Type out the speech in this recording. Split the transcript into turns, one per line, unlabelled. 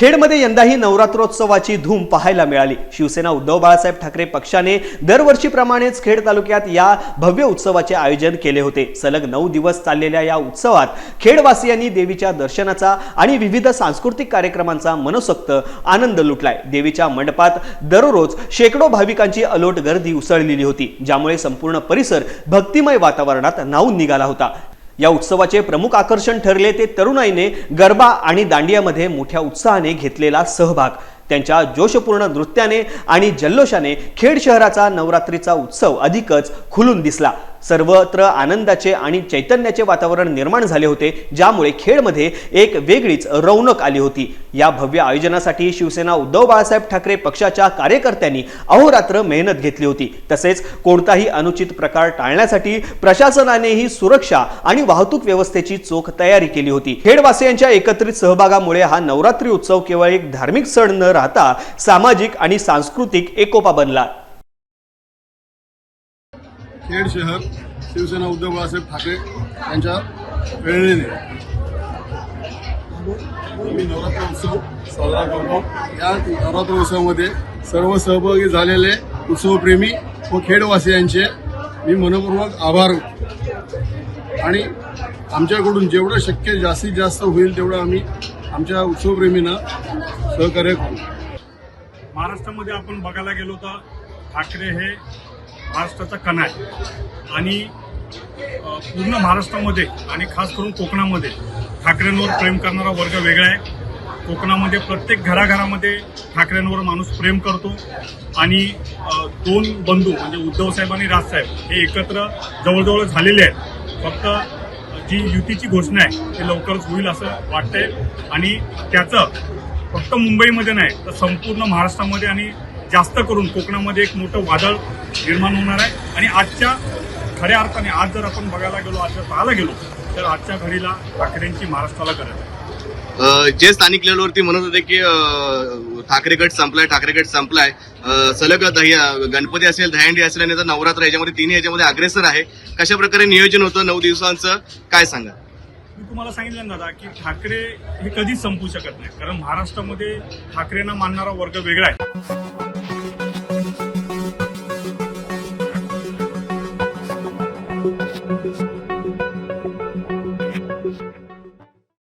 खेडमध्ये यंदाही नवरात्रोत्सवाची धूम पाहायला मिळाली. शिवसेना उद्धव बाळासाहेब ठाकरे पक्षाने दरवर्षीप्रमाणेच खेड तालुक्यात या भव्य उत्सवाचे आयोजन केले होते. सलग नऊ दिवस चाललेल्या या उत्सवात खेडवासियांनी देवीच्या दर्शनाचा आणि विविध सांस्कृतिक कार्यक्रमांचा मनसोक्त आनंद लुटलाय. देवीच्या मंडपात दररोज शेकडो भाविकांची अलोट गर्दी उसळलेली होती ज्यामुळे संपूर्ण परिसर भक्तिमय वातावरणात न्हावून निघाला होता. या उत्सवाचे प्रमुख आकर्षण ठरले ते तरुणाईने गरबा आणि दांडियामध्ये मोठ्या उत्साहाने घेतलेला सहभाग. त्यांच्या जोशपूर्ण नृत्याने आणि जल्लोषाने खेड शहराचा नवरात्रीचा उत्सव अधिकच खुलून दिसला. सर्वत्र आनंदाचे आणि चैतन्याचे वातावरण निर्माण झाले होते ज्यामुळे खेडमध्ये एक वेगळीच रौनक आली होती. या भव्य आयोजनासाठी शिवसेना उद्धव बाळासाहेब ठाकरे पक्षाच्या कार्यकर्त्यांनी अहोरात्र मेहनत घेतली होती. तसेच कोणताही अनुचित प्रकार टाळण्यासाठी प्रशासनानेही सुरक्षा आणि वाहतूक व्यवस्थेची चोख तयारी केली होती. खेडवासियांच्या एकत्रित सहभागामुळे हा नवरात्री उत्सव केवळ एक धार्मिक सण न राहता सामाजिक आणि सांस्कृतिक एकोपा बनला.
खेड शहर शिवसेना उद्धव बाळासाहेब ठाकरे यांच्या प्रेरणेने. आम्ही नवरात्र उत्सव साजरा करतो. या नवरात्र उत्सवामध्ये सर्व सहभागी झालेले उत्सवप्रेमी व खेडवासियांचे मी मनपूर्वक आभार आणि आमच्याकडून जेवढं शक्य जास्तीत जास्त होईल तेवढं आम्ही आमच्या उत्सवप्रेमींना सहकार्य करू.
महाराष्ट्रामध्ये आपण बघायला गेलो तर ठाकरे हे महाराष्ट्राचा कणा आहे. आणि पूर्ण महाराष्ट्रामध्ये आणि खास करून कोकणामध्ये ठाकरेंवर प्रेम करणारा वर्ग वेगळा आहे. कोकणामध्ये प्रत्येक घराघरामध्ये ठाकरेंवर माणूस प्रेम करतो. आणि दोन बंधू म्हणजे उद्धवसाहेब आणि राजसाहेब हे एकत्र जवळजवळ झालेले आहेत. फक्त जी युतीची घोषणा आहे ती लवकरच होईल असं वाटतंय. आणि त्याचं फक्त मुंबईमध्ये नाही तर संपूर्ण महाराष्ट्रामध्ये आणि जास्त करून कोकणामध्ये एक मोठं वादळ निर्माण होणार आहे. आणि आजच्या खऱ्या अर्थाने आज जर आपण बघायला गेलो आज जर पाहायला गेलो तर आजच्या घडीला ठाकरेंची महाराष्ट्राला गरज आहे.
जे स्थानिक लेवलवरती म्हणत होते की ठाकरे गट संपलाय ठाकरे गट संपलाय सलग दही गणपती असेल दहीहंडी असेल आणि नवरात्र याच्यामध्ये तिन्ही याच्यामध्ये अग्रेसर आहे. कशा प्रकारे नियोजन होतं नऊ दिवसांचं काय सांगा
मी तुम्हाला सांगितलं ना दादा की ठाकरे हे कधीच संपू शकत नाही कारण महाराष्ट्रामध्ये ठाकरेंना मानणारा वर्ग वेगळा आहे.